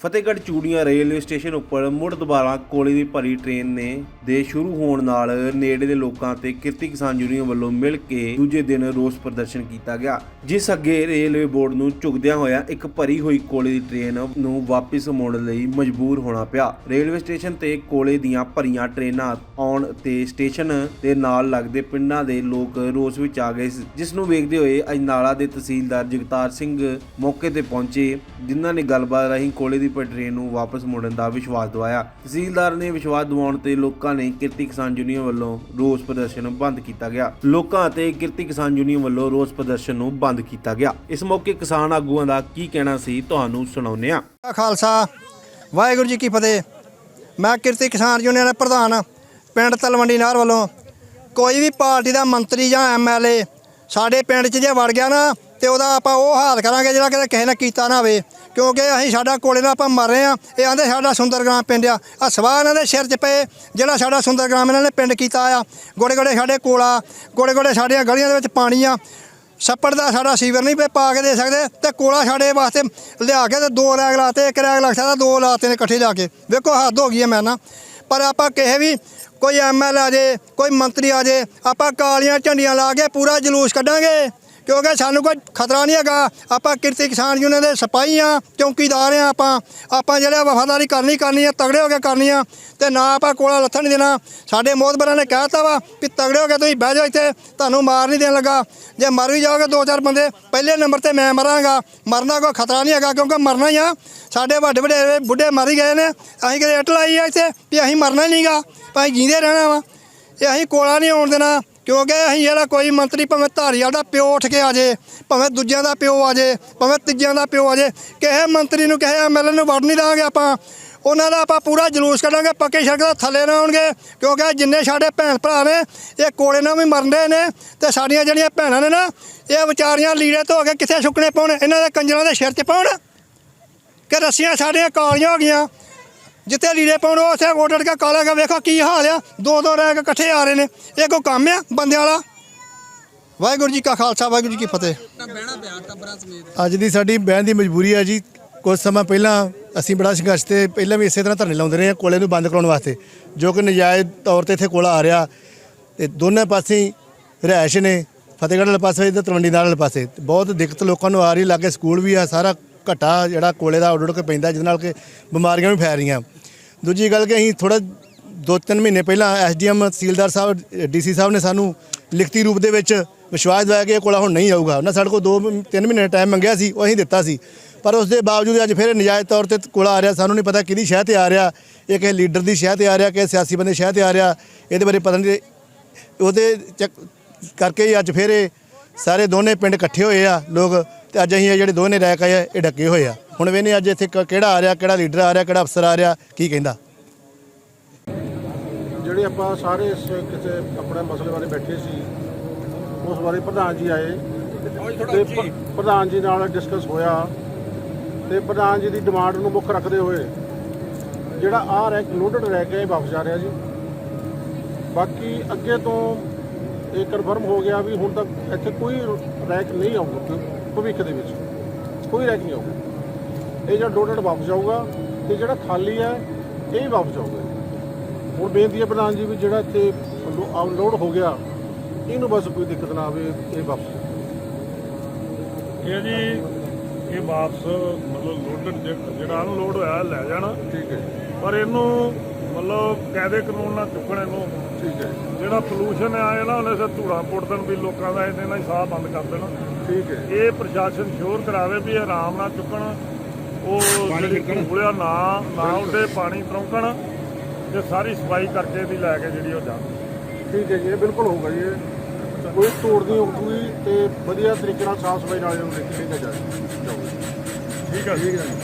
Fatehgarh Churian railway station ਉੱਪਰ ਮੁੜ ਦੁਬਾਰਾ ਕੋਲੇ ਦੀ ਭਰੀ ਟ੍ਰੇਨ ਨੇ ਦੇ ਸ਼ੁਰੂ ਹੋਣ ਨਾਲ ਨੇੜੇ ਦੇ ਲੋਕਾਂ ਤੇ ਕਿਰਤੀ ਕਿਸਾਨ ਯੂਨੀਅਨ ਵੱਲੋਂ ਮਿਲ ਕੇ ਦੂਜੇ ਦਿਨ ਰੋਸ ਪ੍ਰਦਰਸ਼ਨ ਕੀਤਾ ਗਿਆ, ਜਿਸ ਅੱਗੇ ਰੇਲਵੇ ਬੋਰਡ ਨੂੰ ਝੁਕਦਿਆਂ ਹੋਇਆ ਇੱਕ ਭਰੀ ਹੋਈ ਕੋਲੇ ਦੀ ਟ੍ਰੇਨ ਨੂੰ ਵਾਪਸ ਮੋੜਨ ਲਈ ਮਜਬੂਰ ਹੋਣਾ ਪਿਆ। ਰੇਲਵੇ ਸਟੇਸ਼ਨ ਤੇ ਕੋਲੇ ਦੀਆਂ ਭਰੀਆਂ ਟ੍ਰੇਨਾਂ ਆਉਣ ਤੇ ਸਟੇਸ਼ਨ ਦੇ ਨਾਲ ਲੱਗਦੇ ਪਿੰਡਾਂ ਦੇ ਲੋਕ ਰੋਸ ਵਿੱਚ ਆ ਗਏ ਜਿਸ ਨੂੰ ਵੇਖਦੇ ਹੋਏ ਅਜਨਾਲਾ ਦੇ ਤਹਿਸੀਲਦਾਰ ਜਗਤਾਰ ਸਿੰਘ ਮੌਕੇ ਤੇ ਪਹੁੰਚੇ, ਜਿਨ੍ਹਾਂ ਨੇ ਗੱਲਬਾਤ ਰਾਹੀਂ ਕੋਲੇ ਦੀ ਪਰ ਨੂੰ ਵਾਪਸ ਮੋੜਨ ਦਾ ਵਿਸ਼ਵਾਸ ਦਿਵਾਇਆ। ਤਹਿਸੀਲਦਾਰ ਨੇ ਵਿਸ਼ਵਾਸ ਦਿਵਾਉਣ ਤੇ ਲੋਕਾਂ ਨੇ ਕਿਰਤੀ ਕਿਸਾਨ ਯੂਨੀਅਨ ਵੱਲੋਂ ਰੋਸ ਪ੍ਰਦਰਸ਼ਨ ਬੰਦ ਕੀਤਾ ਗਿਆ। ਲੋਕਾਂ ਅਤੇ ਕਿਰਤੀ ਕਿਸਾਨ ਯੂਨੀਅਨ ਵੱਲੋਂ ਰੋਸ ਪ੍ਰਦਰਸ਼ਨ ਨੂੰ ਬੰਦ ਕੀਤਾ ਗਿਆ। ਇਸ ਮੌਕੇ ਕਿਸਾਨ ਆਗੂਆਂ ਦਾ ਕੀ ਕਹਿਣਾ ਸੀ, ਤੁਹਾਨੂੰ ਸੁਣਾਉਂਦੇ ਹਾਂ। ਖਾਲਸਾ, ਵਾਹਿਗੁਰੂ ਜੀ ਕੀ ਫਤਿਹ। ਮੈਂ ਕਿਰਤੀ ਕਿਸਾਨ ਯੂਨੀਅਨ ਦਾ ਪ੍ਰਧਾਨ, ਪਿੰਡ ਤਲਵੰਡੀ ਨਾਰ ਵੱਲੋਂ। ਕੋਈ ਵੀ ਪਾਰਟੀ ਦਾ ਮੰਤਰੀ ਜਾਂ ਐਮਐਲਏ ਸਾਡੇ ਪਿੰਡ 'ਚ ਜੇ ਵੜ ਗਿਆ ਨਾ, ਤੇ ਉਹਦਾ ਆਪਾਂ ਉਹ ਹਾਲ ਕਰਾਂਗੇ ਜਿਹੜਾ ਕਿਸੇ ਨੇ ਕੀਤਾ ਨਾ ਹੋਵੇ। ਕਿਉਂਕਿ ਅਸੀਂ ਸਾਡਾ ਕੋਲੇ ਨਾਲ ਆਪਾਂ ਮਰ ਰਹੇ ਆ ਇਹ ਆਂਦੇ ਸਾਡਾ ਸੁੰਦਰਗ੍ਰਾਮ ਪਿੰਡ ਆ। ਆ ਸਵਾਹ ਇਹਨਾਂ ਦੇ ਸਿਰ 'ਚ ਪਏ, ਜਿਹੜਾ ਸਾਡਾ ਸੁੰਦਰਗ੍ਰਾਮ ਇਹਨਾਂ ਨੇ ਪਿੰਡ ਕੀਤਾ ਆ। ਗੋੜੇ ਗੋੜੇ ਸਾਡੇ ਕੋਲਾ ਗੋੜੇ ਗੋੜੇ ਸਾਡੀਆਂ ਗਲੀਆਂ ਦੇ ਵਿੱਚ ਪਾਣੀ ਆ। ਛੱਪੜ ਦਾ ਸਾਡਾ ਸੀਵਰ ਨਹੀਂ ਪੇ ਪਾ ਕੇ ਦੇ ਸਕਦੇ, ਤੇ ਕੋਲਾ ਸਾਡੇ ਵਾਸਤੇ ਲਿਆ ਕੇ ਤੇ ਦੋ ਰੈਗ ਲਾਤੇ, ਇੱਕ ਰੈਗ ਲੱਗ ਸਕਦਾ, ਦੋ ਲਾਤੇ ਨੇ ਇਕੱਠੇ ਜਾ ਕੇ। ਵੇਖੋ, ਹੱਦ ਹੋ ਗਈ ਹੈ ਮੈਂ ਨਾ। ਪਰ ਆਪਾਂ ਕਿਸੇ ਵੀ ਕੋਈ ਐਮਐਲ ਆ ਜੇ, ਕੋਈ ਮੰਤਰੀ ਆ ਜੇ, ਆਪਾਂ ਕਾਲੀਆਂ ਝੰਡੀਆਂ ਲਾ ਕੇ ਪੂਰਾ ਜਲੂਸ ਕੱਢਾਂਗੇ। ਕਿਉਂਕਿ ਸਾਨੂੰ ਕੋਈ ਖਤਰਾ ਨਹੀਂ ਹੈਗਾ। ਆਪਾਂ ਕਿਰਤੀ ਕਿਸਾਨ ਯੂਨੀਅਨ ਦੇ ਸਿਪਾਹੀ ਆ, ਚੌਕੀਦਾਰ ਆ ਆਪਾਂ। ਆਪਾਂ ਜਿਹੜੇ ਵਫਾਦਾਰੀ ਕਰਨੀ ਕਰਨੀ ਆ, ਤਗੜੇ ਹੋ ਕੇ ਕਰਨੀ ਆ, ਤੇ ਨਾ ਆਪਾਂ ਕੋਲਾ ਲੱਥਣ ਨਹੀਂ ਦੇਣਾ। ਸਾਡੇ ਮੋਹਤਬਰਾਂ ਨੇ ਕਹਿਤਾ ਵਾ ਵੀ ਤਗੜੇ ਹੋ ਕੇ ਤੁਸੀਂ ਬਹਿ ਜਾਓ ਇੱਥੇ, ਤੁਹਾਨੂੰ ਮਾਰ ਨਹੀਂ ਦੇਣ ਲੱਗਾ। ਜੇ ਮਰ ਵੀ ਜਾਓਗੇ ਦੋ ਚਾਰ ਬੰਦੇ, ਪਹਿਲੇ ਨੰਬਰ ਤੇ ਮੈਂ ਮਰਾਂਗਾ। ਮਰਨਾ ਕੋਈ ਖਤਰਾ ਨਹੀਂ ਹੈਗਾ ਕਿਉਂਕਿ ਮਰਨਾ ਹੀ ਆ। ਸਾਡੇ ਵੱਡੇ ਵੱਡੇ ਬੁੱਢੇ ਮਰ ਗਏ ਨੇ। ਅਸੀਂ ਕਿਤੇ ਇੱਟ ਲਾਈ ਆ ਇੱਥੇ ਵੀ ਅਸੀਂ ਮਰਨਾ ਹੀ ਨਹੀਂਗਾ ਭਾਈ ਜੀਂਦੇ ਰਹਿਣਾ ਵਾ। ਇਹ ਅਸੀਂ ਕੋਲਾ ਨਹੀਂ ਆਉਣ ਦੇਣਾ। ਕਿਉਂਕਿ ਅਸੀਂ ਜਿਹੜਾ ਕੋਈ ਮੰਤਰੀ ਭਾਵੇਂ ਧਾਰੀਵਾਲ ਦਾ ਪਿਓ ਉੱਠ ਕੇ ਆ ਜੇ, ਭਾਵੇਂ ਦੂਜਿਆਂ ਦਾ ਪਿਓ ਆ ਜੇ, ਭਾਵੇਂ ਤੀਜਿਆਂ ਦਾ ਪਿਓ ਆ ਜੇ, ਕਿਸੇ ਮੰਤਰੀ ਨੂੰ, ਕਿਸੇ ਐਮਐਲਏ ਨੂੰ ਵੜ ਨਹੀਂ ਦਾਂਗੇ ਆਪਾਂ। ਉਹਨਾਂ ਦਾ ਆਪਾਂ ਪੂਰਾ ਜਲੂਸ ਕੱਢਾਂਗੇ, ਪੱਕੇ ਸੜਕ ਦਾ ਥੱਲੇ ਨਾ ਆਉਣਗੇ, ਕਿਉਂਕਿ ਜਿੰਨੇ ਸਾਡੇ ਭੈਣ ਭਰਾ ਨੇ, ਇਹ ਕੋਲੇ ਨਾਲ ਵੀ ਮਰਦੇ ਨੇ ਤੇ ਸਾਡੀਆਂ ਜਿਹੜੀਆਂ ਭੈਣਾਂ ਨੇ ਨਾ, ਇਹ ਵਿਚਾਰੀਆਂ ਲੀੜੇ ਧੋ ਕੇ ਕਿੱਥੇ ਸੁੱਕਣੇ ਪਾਉਣ, ਇਹਨਾਂ ਦੇ ਕੰਜਰਾਂ ਦੇ ਸਿਰ 'ਚ ਪਾਉਣ? ਕਿ ਰੱਸੀਆਂ ਸਾਡੀਆਂ ਕਾਲੀਆਂ ਹੋ ਗਈਆਂ। ਜਿੱਥੇ ਲੀੜੇ ਪਾਉਣ, ਉਹ ਉੱਥੇ ਗੋਡੜ ਕੇ ਕਾਲਾ ਕੇ ਵੇਖੋ ਕੀ ਹਾਲ ਆ। ਦੋ ਦੋ ਰਹਿ ਕੇ ਇਕੱਠੇ ਆ ਰਹੇ ਨੇ। ਇਹ ਕੋਈ ਕੰਮ ਆ ਬੰਦਿਆਂ ਵਾਲਾ? ਵਾਹਿਗੁਰੂ ਜੀ ਕਾ ਖਾਲਸਾ, ਵਾਹਿਗੁਰੂ ਜੀ ਕੀ ਫਤਿਹ। ਅੱਜ ਦੀ ਸਾਡੀ ਬਹਿਣ ਦੀ ਮਜਬੂਰੀ ਹੈ ਜੀ। ਕੁਝ ਸਮਾਂ ਪਹਿਲਾਂ ਅਸੀਂ ਬੜਾ ਸੰਘਰਸ਼ ਤੇ ਪਹਿਲਾਂ ਵੀ ਇਸੇ ਤਰ੍ਹਾਂ ਧਰਨੇ ਲਾਉਂਦੇ ਰਹੇ ਹਾਂ ਕੋਲੇ ਨੂੰ ਬੰਦ ਕਰਾਉਣ ਵਾਸਤੇ, ਜੋ ਕਿ ਨਜਾਇਜ਼ ਤੌਰ ਤੇ ਇੱਥੇ ਕੋਲਾ ਆ ਰਿਹਾ। ਤੇ ਦੋਨੇ ਪਾਸੇ ਹੀ ਰਿਹਾਇਸ਼ ਨੇ। ਫਤਿਹਗੜ੍ਹ ਵਾਲੇ ਪਾਸੇ ਤੇ ਤਲਵੰਡੀ ਨਾਲ ਵਾਲੇ ਪਾਸੇ। ਬਹੁਤ ਦਿੱਕਤ ਲੋਕਾਂ ਨੂੰ ਆ ਰਹੀ, ਲਾਗੇ ਸਕੂਲ ਵੀ ਆ, ਸਾਰਾ ਘਟਾ ਜਿਹੜਾ ਕੋਲੇ ਦਾ ਉੱਡ ਉੱਡ ਕੇ ਪੈਂਦਾ, ਜਿਹਦੇ ਨਾਲ ਕਿ ਬਿਮਾਰੀਆਂ ਵੀ ਫੈਲ ਰਹੀਆਂ ਦੂਜੀ ਗੱਲ ਕਿ ਅਸੀਂ ਥੋੜਾ ਦੋ ਤਿੰਨ ਮਹੀਨੇ ਪਹਿਲਾਂ ਐਸਡੀਐਮ ਤਹਿਸੀਲਦਾਰ ਸਾਹਿਬ, ਡੀਸੀ ਸਾਹਿਬ ਨੇ ਸਾਨੂੰ ਲਿਖਤੀ ਰੂਪ ਦੇ ਵਿੱਚ ਵਿਸ਼ਵਾਸ ਦਿਵਾਇਆ ਕਿ ਇਹ ਕੋਲਾ ਹੁਣ ਨਹੀਂ ਆਊਗਾ ਉਹਨਾਂ ਸਾਡੇ ਕੋਲ ਦੋ ਮ- ਤਿੰਨ ਮਹੀਨੇ ਟਾਈਮ ਮੰਗਿਆ ਸੀ, ਉਹ ਅਸੀਂ ਦਿੱਤਾ ਸੀ। ਪਰ ਉਸ ਦੇ ਬਾਵਜੂਦ ਅੱਜ ਫਿਰ ਨਜਾਇਜ਼ ਤੌਰ ਤੇ ਕੋਲਾ ਆ ਰਿਹਾ। ਸਾਨੂੰ ਨਹੀਂ ਪਤਾ ਕਿਹਦੀ ਸ਼ਹਿ ਤੇ ਆ ਰਿਹਾ। ਇਹ ਕਿਸੇ ਲੀਡਰ ਦੀ ਸ਼ਹਿ ਤੇ ਆ ਰਿਹਾ, ਕਿਸੇ ਸਿਆਸੀ ਬੰਦੇ ਸ਼ਹਿ ਤੇ ਆ ਰਿਹਾ। ਇਹਦੇ ਬਾਰੇ ਪਤਾ ਨਹੀਂ, ਉਹਦੇ ਚੱਕ- ਕਰਕੇ ਹੀ ਅੱਜ ਫਿਰ ਇਹ ਸਾਰੇ ਦੋਨੇ ਪਿੰਡ ਇਕੱਠੇ ਹੋਏ ਆ, ਲੋਕ ਤੇ ਅੱਜ ਅਸੀਂ ਇਹ ਜਿਹੜੇ ਦੋਨੇ ਰੈਕ ਆਏ ਆ, ਇਹ ਡੱਕੇ ਹੋਏ ਆ। ਹੁਣ ਵੇਨੇ ਅੱਜ ਇੱਥੇ ਕ- ਕਿਹੜਾ ਆ ਰਿਹਾ, ਕਿਹੜਾ ਲੀਡਰ ਆ ਰਿਹਾ, ਕਿਹੜਾ ਅਫਸਰ ਆ ਰਿਹਾ, ਕੀ ਕਹਿੰਦਾ। ਜਿਹੜੇ ਆਪਾਂ ਸਾਰੇ ਇਸ ਕਿਸੇ ਆਪਣੇ ਮਸਲੇ ਬਾਰੇ ਬੈਠੇ ਸੀ, ਉਸ ਬਾਰੇ ਪ੍ਰਧਾਨ ਜੀ ਆਏ। ਤੇ ਪ- ਪ੍ਰਧਾਨ ਜੀ ਨਾਲ ਡਿਸਕਸ ਹੋਇਆ। ਤੇ ਪ੍ਰਧਾਨ ਜੀ ਦੀ ਡਿਮਾਂਡ ਨੂੰ ਮੁੱਖ ਰੱਖਦੇ ਹੋਏ, ਜਿਹੜਾ ਆਹ ਰੈਕ ਲੋਡਡ ਰੈਕ ਹੈ, ਇਹ ਵਾਪਸ ਆ ਰਿਹਾ ਜੀ। ਬਾਕੀ ਅੱਗੇ ਤੋਂ ਇਹ ਕਨਫਰਮ ਹੋ ਗਿਆ ਵੀ ਹੁਣ ਤੱਕ ਇੱਥੇ ਕੋਈ ਰੈਕ ਨਹੀਂ ਆਊਗਾ ਭਵਿੱਖ ਦੇ ਵਿੱਚ। ਕੋਈ ਰੈਕ ਨਹੀਂ ਆਊਗਾ। ਇਹ ਜਿਹੜਾ ਲੋਡਡ ਵਾਪਸ ਜਾਊਗਾ ਤੇ ਜਿਹੜਾ ਖਾਲੀ ਹੈ ਇਹ ਵੀ ਵਾਪਸ ਜਾਊਗਾ। ਹੁਣ ਬੇਨਤੀ ਹੈ ਪ੍ਰਧਾਨ ਜੀ ਵੀ ਜਿਹੜਾ ਇੱਥੇ ਲੋਡ ਹੋ ਗਿਆ ਇਹਨੂੰ ਬਸ ਕੋਈ ਦਿੱਕਤ ਨਾ ਆਵੇ ਇਹ ਵਾਪਸ ਇਹ ਜੀ ਇਹ ਵਾਪਸ ਮਤਲਬ ਲੋਡਡ ਜਿਹੜਾ ਅਨਲੋਡ ਹੋਇਆ ਲੈ ਜਾਣਾ। ਠੀਕ ਹੈ ਪਰ ਇਹਨੂੰ ਮਤਲਬ ਕਾਇਦੇ ਕਾਨੂੰਨ ਨਾਲ ਚੁੱਕਣ ਇਹਨੂੰ ਠੀਕ ਹੈ ਜਿਹੜਾ ਪੋਲੂਸ਼ਨ ਆਇਆ ਨਾ ਉਹਨੇ ਸੇ ਧੂੜਾ ਪੁੱਟ ਦੇਣ ਵੀ ਲੋਕਾਂ ਦਾ ਇਹਦੇ ਨਾਲ ਹੀ ਸਾਹ ਬੰਦ ਕਰ ਦੇਣਾ। ਠੀਕ ਹੈ। ਇਹ ਪ੍ਰਸ਼ਾਸਨ ਸ਼ੋਰ ਕਰਾਵੇ ਵੀ ਆਰਾਮ ਨਾਲ ਚੁੱਕਣ ਉਹ ਜਿਹੜੀ ਧੂੜਿਆ ਨਾ ਨਾ ਉੱਡੇ ਪਾਣੀ ਤਰੋਂਕਣ ਤੇ ਸਾਰੀ ਸਫ਼ਾਈ ਕਰਕੇ ਇਹਦੀ ਲੈ ਕੇ ਜਿਹੜੀ ਉਹ ਜਾਣ। ਠੀਕ ਹੈ ਜੀ ਇਹ ਬਿਲਕੁਲ ਹੋਊਗਾ ਜੀ। ਇਹ। ਕੋਈ ਤੋੜ ਨਹੀਂ ਹੋਊਗੀ ਤੇ ਵਧੀਆ ਤਰੀਕੇ ਨਾਲ ਸਾਫ਼ ਸਫ਼ਾਈ ਨਾਲ ਇਹਨੂੰ ਲੈ ਕੇ ਜਾਊਗਾ। ਠੀਕ ਹੈ ਜੀ।